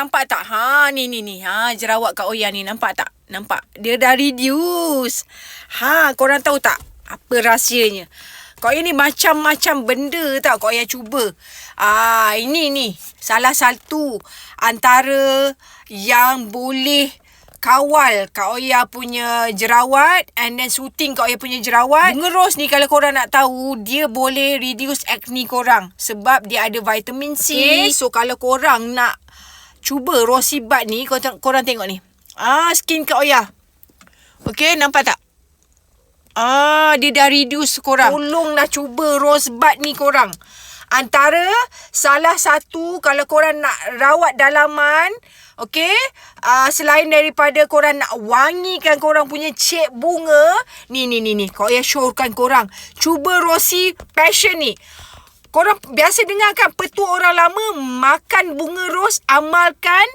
nampak tak? Ha, ni, ni, ni. Ha, jerawat Kak Oya ni. Nampak tak? Nampak? Dia dah reduce. Ha, korang tahu tak? Apa rahsianya? Kak Oya ni macam-macam benda tau Kak Oya cuba. Ah, ini ni. Salah satu antara yang boleh kawal Kak Oya punya jerawat and then shooting Kak Oya punya jerawat. Rose ni kalau korang nak tahu, dia boleh reduce acne korang sebab dia ada vitamin C. Okay. So kalau korang nak cuba rosy bud ni, korang, korang tengok ni. Ah, skin Kak Oya. Okay, nampak tak? Ah, dia dah reduce korang. Tolonglah cuba rosebud ni korang. Antara salah satu kalau korang nak rawat dalaman, okay, uh, selain daripada korang nak wangikan korang punya cek bunga, ni ni ni ni, kau ya showkan korang. Cuba Rossi Passion ni. Korang biasa dengar kan petua orang lama makan bunga ros amalkan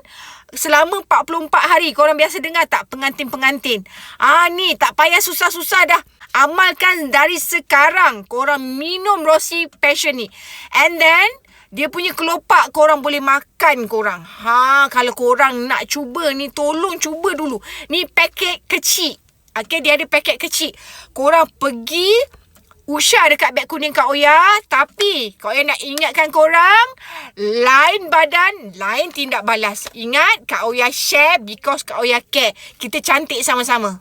selama 44 hari. Korang biasa dengar tak pengantin-pengantin? Ah ni tak payah susah-susah dah. Amalkan dari sekarang. Korang minum Rossi Passion ni. And then dia punya kelopak korang boleh makan korang. Ha, kalau korang nak cuba ni, tolong cuba dulu. Ni paket kecil. Okay, dia ada paket kecil. Korang pergi Usha dekat beg kuning Kak Oya. Tapi Kak Oya nak ingatkan korang. Lain badan, lain tindak balas. Ingat Kak Oya share because Kak Oya care. Kita cantik sama-sama.